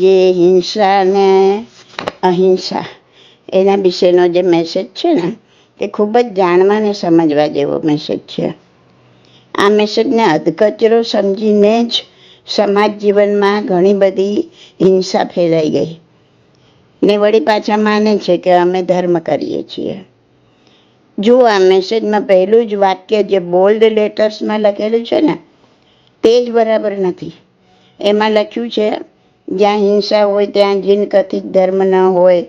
આજે હિંસા અને અહિંસા. એના વિશેનો જે મેસેજ છે ને એ ખૂબ જ જાણવા અને સમજવા જેવો મેસેજ છે. આ મેસેજને અધકચરો સમજીને જ સમાજ જીવનમાં ઘણી બધી હિંસા ફેલાઈ ગઈ. ને વળી પાછા માને છે કે અમે ધર્મ કરીએ છીએ. જો આ મેસેજમાં પહેલું જ વાક્ય જે બોલ્ડ લેટર્સમાં લખેલું છે ને, તે જ બરાબર નથી. એમાં લખ્યું છે જ્યાં હિંસા હોય, ત્યાં જીન કથિત ધર્મ ન હોય.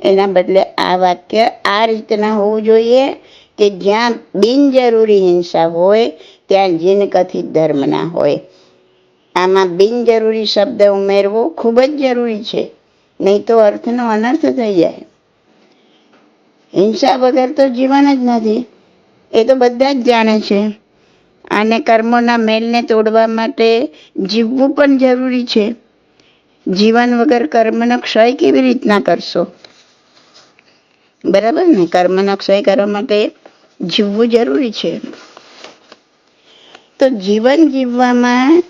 એના બદલે આ વાક્ય આ રીતના હોવું જોઈએ કે જ્યાં બિનજરૂરી હિંસા હોય, ત્યાં જીન કથિત ધર્મ ના હોય. આમાં બિનજરૂરી શબ્દ ઉમેરવો ખૂબ જ જરૂરી છે, નહીં તો અર્થનો અનર્થ થઈ જાય. હિંસા વગર તો જીવન જ નથી, એ તો બધા જ જાણે છે. અને કર્મોના મેલને તોડવા માટે જીવવું પણ જરૂરી છે. જીવન વગર કર્મનો ક્ષય કેવી રીતના કરશો? બરાબર ને? કર્મનો ક્ષય કરવા માટે જીવવું જરૂરી છે. તો જીવન જીવવામાં,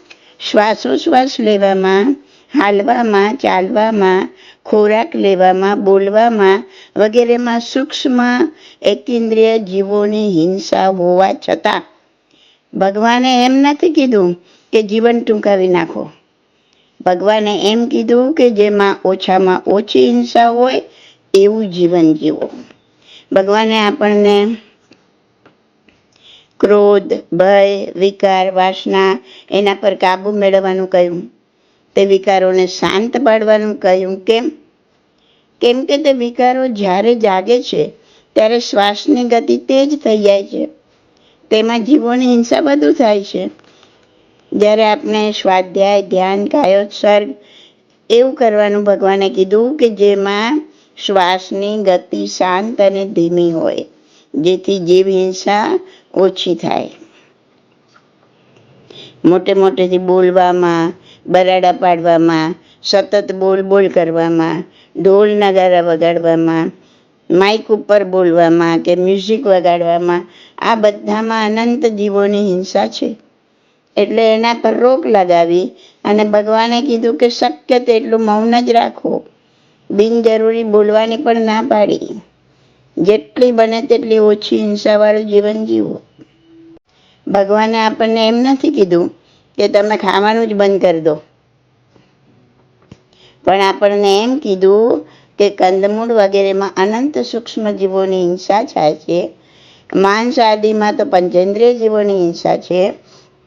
શ્વાસોશ્વાસ લેવામાં, હાલવામાં, ચાલવામાં, ખોરાક લેવામાં, બોલવામાં વગેરેમાં સૂક્ષ્મ એકેન્દ્રિય જીવોની હિંસા હોવા છતાં ભગવાને એમ નથી કીધું કે જીવન ટૂંકાવી નાખો. ભગવાને એમ કીધું કે જેમાં ઓછામાં ઓછી હિંસા હોય, એવું જીવન જીવો. ભગવાને આપણને ક્રોધ, ભય, વિકાર, વાસના એના પર કાબુ મેળવવાનું કહ્યું. તે વિકારોને શાંત પાડવાનું કહ્યું. કેમ? કેમ કે તે વિકારો જ્યારે જાગે છે, ત્યારે શ્વાસની ગતિ તેજ થઈ જાય છે. તેમાં જીવોની હિંસા બધું થાય છે. જ્યારે આપણે સ્વાધ્યાય, ધ્યાન, કાયોત્સર્ગ એવું કરવાનું ભગવાને કીધું કે જેમાં શ્વાસની ગતિ શાંત અને ધીમી હોય, જેથી જીવ હિંસા ઓછી થાય. મોટે મોટેથી બોલવામાં, બરાડા પાડવામાં, સતત બોલ બોલ કરવામાં, ઢોલ નગારા વગાડવામાં માઇક ઉપર બોલવામાં કે મ્યુઝિક વગાડવામાં, આ બધામાં અનંત જીવોની હિંસા છે. એટલે એના પર રોક લગાવી અને ભગવાને કીધું કે શક્ય તેટલું મૌન જ રાખો. બિનજરૂરી બોલવાની પણ ના પાડી. જેટલી બને તેટલી ઓછી હિંસાવાળું જીવન જીવો. ભગવાને આપણને એમ નથી કીધું કે તમે ખાવાનું જ બંધ કરી દો. પણ આપણને એમ કીધું કે કંદમૂળ વગેરેમાં અનંત સૂક્ષ્મ જીવોની હિંસા થાય છે. માંસ આદિમાં તો પંચેન્દ્રિય જીવોની હિંસા છે.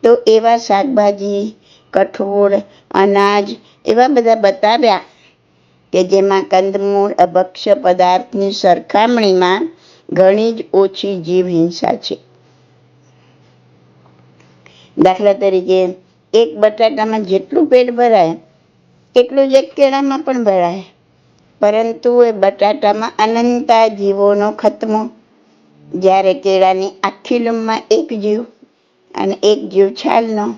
તો એવા શાકભાજી, કઠોળ, અનાજ એવા બધા બતાવ્યા કે જેમાં કંદમૂળ, અભક્ષ્ય પદાર્થની સરખામણીમાં ઘણી જ ઓછી જીવ છે. દાખલા તરીકે એક બટાટામાં જેટલું પેટ ભરાય, એટલું જ એક કેળામાં પણ ભરાય. પરંતુ એ બટાટામાં અનંતા જીવોનો ખતમો. જ્યારે કેળાની આખી લૂમમાં એક જીવ અને એક જીવછાલનો.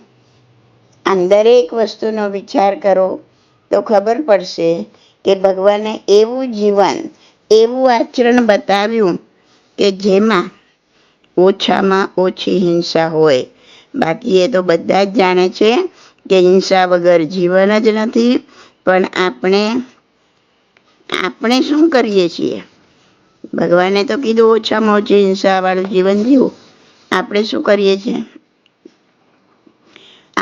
આમ દરેક વસ્તુનો વિચાર કરો, તો ખબર પડશે કે ભગવાને એવું જીવન, એવું આચરણ બતાવ્યું કે જેમાં ઓછામાં ઓછી હિંસા હોય. બાકી એ તો બધા જ જાણે છે કે હિંસા વગર જીવન જ નથી, પણ આપણે આપણે શું કરીએ છીએ? ભગવાને તો કીધું, ઓછામાં ઓછી હિંસાવાળું જીવન જીવું. આપણે શું કરીએ છીએ?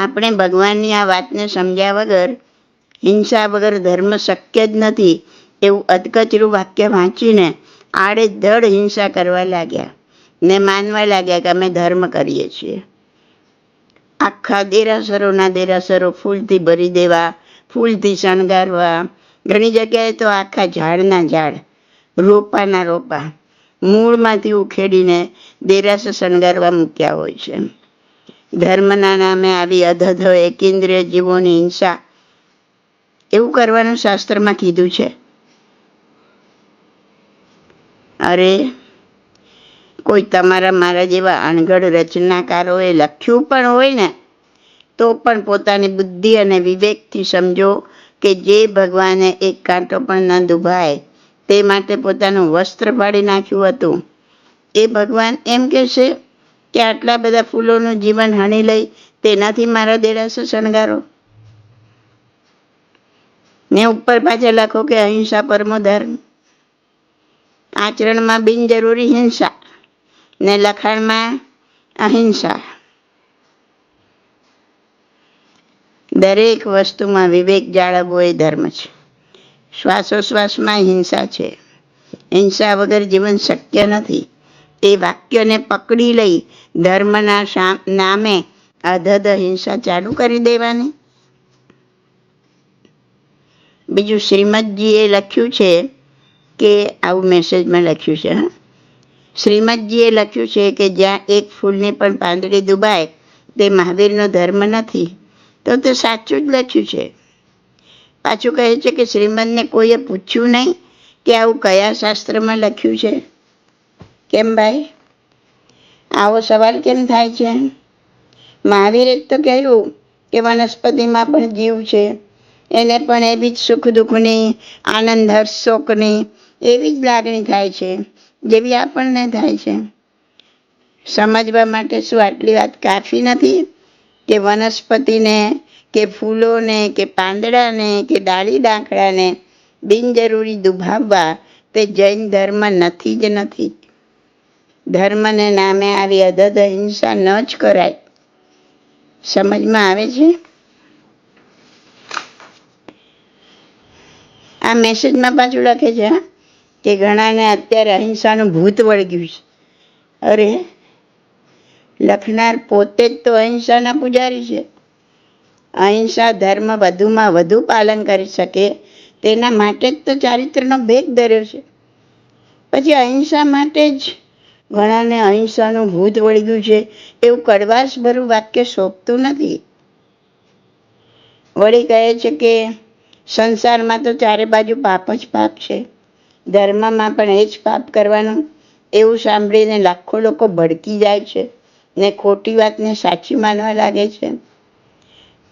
આપણે ભગવાનની આ વાતને સમજ્યા વગર, હિંસા વગર ધર્મ શક્ય જ નથી એવું અધકચરું વાક્ય વાંચીને આડે ધડ હિંસા કરવા લાગ્યા. ને માનવા લાગ્યા કે અમે ધર્મ કરીએ છીએ. આખા દેરાસરોના દેરાસરો ફૂલથી ભરી દેવા, ફૂલથી શણગારવા, ઘણી જગ્યાએ તો આખા ઝાડના ઝાડ, રોપાના રોપા, મૂળમાંથી ઉખેડીને દેરાસર શણગારવા મૂક્યા હોય છે. ધર્મના નામે આવી અધધ એકેન્દ્રિય જીવોની હિંસા. એવું કરવાનું શાસ્ત્રમાં કીધું છે. અરે, કોઈ તમારા મારા જેવા અણઘડ રચનાકારોએ લખ્યું પણ હોય ને, તો પણ પોતાની બુદ્ધિ અને વિવેકથી સમજો કે જે ભગવાને એક કાંટો પણ ન દુભાય, તે માટે પોતાનું વસ્ત્ર પાડી નાખ્યું હતું. એ ભગવાન એમ કહેશે કે આટલા બધા ફૂલોનું જીવન હણી લઈ તેનાથી મારા દેરાસર શણગારો? ને ઉપર પાછળ લખો કે અહિંસા પરમો ધર્મ. આચરણમાં બિનજરૂરી હિંસા ને લખાણમાં અહિંસા. દરેક વસ્તુમાં વિવેક જાળવવો એ ધર્મ છે. શ્વાસોશ્વાસમાં હિંસા છે. હિંસા વગર જીવન શક્ય નથી. તે વાક્યને પકડી લઈ ધર્મના નામે અધધ હિંસા ચાલુ કરી દેવાની. બીજું શ્રીમદજીએ લખ્યું છે કે, આવું મેસેજમાં લખ્યું છે, હા. શ્રીમદજીએ લખ્યું છે કે, જ્યાં એક ફૂલની પણ પાંદડી દુબાય, તે મહાવીરનો ધર્મ નથી. તો તે સાચું જ લખ્યું છે. પાછું કહે છે કે, શ્રીમદને કોઈએ પૂછ્યું નહીં કે આવું કયા શાસ્ત્રમાં લખ્યું છે? કેમ ભાઈ? આવો સવાલ કેમ થાય છે? મહાવીરે તો કહ્યું કે વનસ્પતિમાં પણ જીવ છે. એને પણ એવી જ સુખ દુઃખની, આનંદ, હર્ષ, શોકની એવી જ લાગણી થાય છે, જેવી આપણને થાય છે. સમજવા માટે શું આટલી વાત કાફી નથી? કે વનસ્પતિને, કે ફૂલોને, કે પાંદડાને, કે ડાળી દાંકડાને બિનજરૂરી દુભાવવા તે જૈન ધર્મ નથી જ નથી. ધર્મને નામે આવી અધધ હિંસા ન જ કરાય. સમજમાં આવે છે? આ મેસેજમાં પાછું લખે છે કે ઘણાને અત્યારે અહિંસાનું ભૂત વળગ્યું છે. અરે, લખનાર પોતે જ તો અહિંસાના પૂજારી છે. અહિંસા ધર્મ વધુમાં વધુ પાલન કરી શકે, તેના માટે જ તો ચારિત્રનો ભેગ ધર્યો છે. પછી અહિંસા માટે જ ઘણાને અહિંસાનું ભૂત વળગ્યું છે. એવું કડવાશભરું વાક્ય શોભતું નથી. વળી કહે છે કે સંસારમાં તો ચારે બાજુ પાપ જ પાપ છે. ધર્મમાં પણ એ જ પાપ કરવાનું. એવું સાંભળીને લાખો લોકો ભડકી જાય છે ને ખોટી વાતને સાચી માનવા લાગે છે.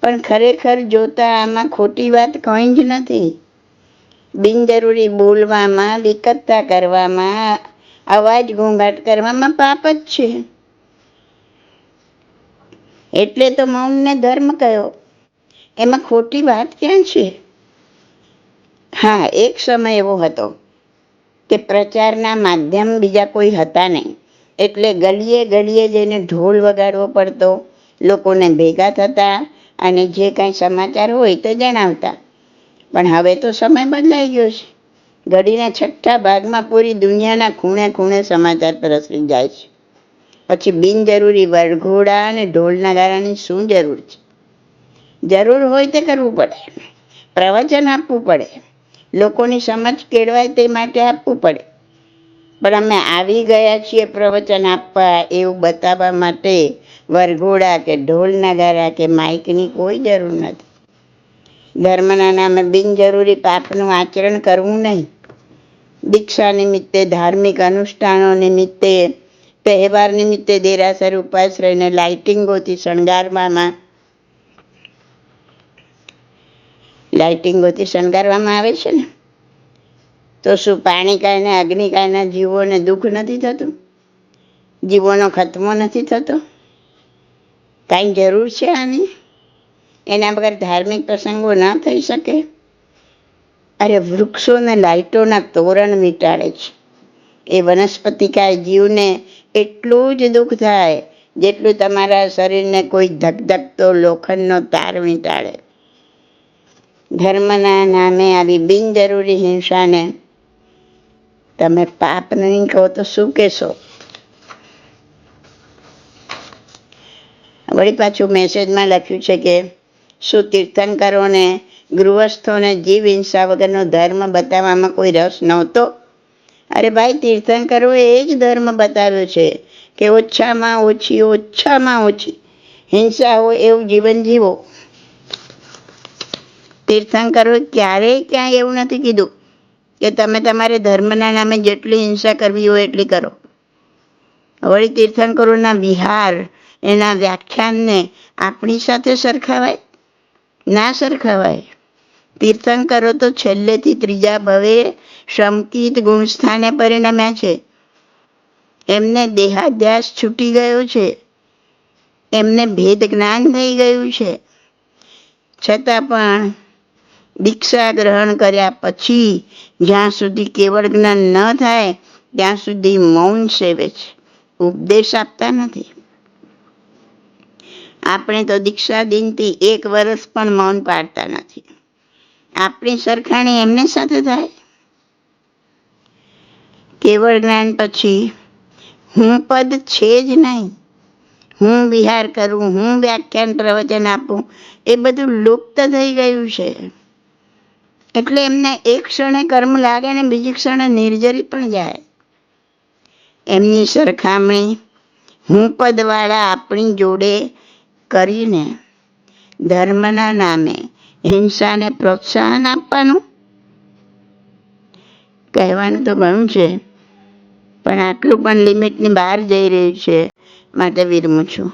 પણ ખરેખર જોતા આમાં ખોટી વાત કંઈ જ નથી. બિનજરૂરી બોલવામાં વિકતતા કરવામાં અવાજ ઘોંઘાટ કરવામાં પાપ જ છે. એટલે તો મૌનને ધર્મ કયો? એમાં ખોટી વાત ક્યાં છે? હા, એક સમય એવો હતો કે પ્રચારના માધ્યમ બીજા કોઈ હતા નહીં. એટલે ગલીએ ગલીએ જઈને ઢોલ વગાડવો પડતો. લોકોને ભેગા થતા અને જે કાંઈ સમાચાર હોય તે જણાવતા. પણ હવે તો સમય બદલાઈ ગયો છે. ઘડીના છઠ્ઠા ભાગમાં પૂરી દુનિયાના ખૂણે ખૂણે સમાચાર પ્રસરી જાય છે. પછી બિનજરૂરી વરઘોડા અને ઢોલના ગારાની શું જરૂર છે? જરૂર હોય તે કરવું પડે. પ્રવચન આપવું પડે. લોકોની સમજ કેળવાય તે માટે આપવું પડે. પણ અમે આવી ગયા છીએ પ્રવચન આપવા એવું બતાવવા માટે વરઘોડા કે ઢોલ નગારા કે માઇકની કોઈ જરૂર નથી. ધર્મના નામે બિનજરૂરી પાપનું આચરણ કરવું નહીં. દીક્ષા નિમિત્તે, ધાર્મિક અનુષ્ઠાનો નિમિત્તે, તહેવાર નિમિત્તે દેરાસર ઉપાશ્રયને લાઇટિંગોથી શણગારવામાં લાઇટિંગોથી શણગારવામાં આવે છે ને? તો શું પાણીકાયને અગ્નિકાયના જીવોને દુઃખ નથી થતું? જીવોનો ખતમો નથી થતો? કાંઈ જરૂર છે આની? એના વગર ધાર્મિક પ્રસંગો ના થઈ શકે? અરે વૃક્ષોને લાઇટોના તોરણ વીંટાળે છે. એ વનસ્પતિકાય જીવને એટલું જ દુઃખ થાય જેટલું તમારા શરીરને કોઈ ધકધકતો લોખંડનો તાર વીંટાળે ધર્મના નામે આવી બિનજરૂરી હિંસાને તમે પાપ નહીં કહો તો શું કહેશો? વળી પાછું મેસેજમાં લખ્યું છે કે શું તીર્થંકરોને, ગૃહસ્થોને જીવ હિંસા વગરનો ધર્મ બતાવવામાં કોઈ રસ નહોતો? અરે ભાઈ, તીર્થંકરોએ એ જ ધર્મ બતાવ્યો છે કે ઓછામાં ઓછી ઓછામાં ઓછી હિંસા હોય એવું જીવન જીવો. તીર્થંકરોએ ક્યારેય ક્યાંય એવું નથી કીધું કે તમે તમારે ધર્મના નામે જેટલી હિંસા કરવી હોય એટલી કરો. વળી તીર્થંકરોના વિહાર એના વ્યાખ્યાનને આપણી સાથે સરખાવાય? ના સરખાવાય તીર્થંકરો તો છેલ્લેથી ત્રીજા ભવે શમકિત ગુણસ્થાને પરિણમ્યા છે. એમને દેહાધ્યાસ છૂટી ગયો છે. એમને ભેદ જ્ઞાન થઈ ગયું છે. છતાં પણ દીક્ષા ગ્રહણ કર્યા પછી જ્યાં સુધી કેવળ જ્ઞાન ન થાય, ત્યાં સુધી મૌન સેવે છે. ઉપદેશ આપતા નથી. આપણે તો દીક્ષા દિનથી એક વર્ષ પણ મૌન પાડતા નથી. આપણી સરખાણી એમને સાથે થાય? કેવળ જ્ઞાન પછી હું પદ છે જ નહીં. હું વિહાર કરું, હું વ્યાખ્યાન પ્રવચન આપું, એ બધું લુપ્ત થઈ ગયું છે. એટલે એમને એક ક્ષણે કર્મ લાગે ને બીજી ક્ષણે નિર્જરી પણ જાય. એમની સરખામણી હું પદવાળા આપણી જોડે કરીને ધર્મના નામે હિંસાને પ્રોત્સાહન આપવાનું કહેવાનું તો ઘણું છે, પણ આટલું પણ લિમિટની બહાર જઈ રહ્યું છે, માટે વિરમું છું.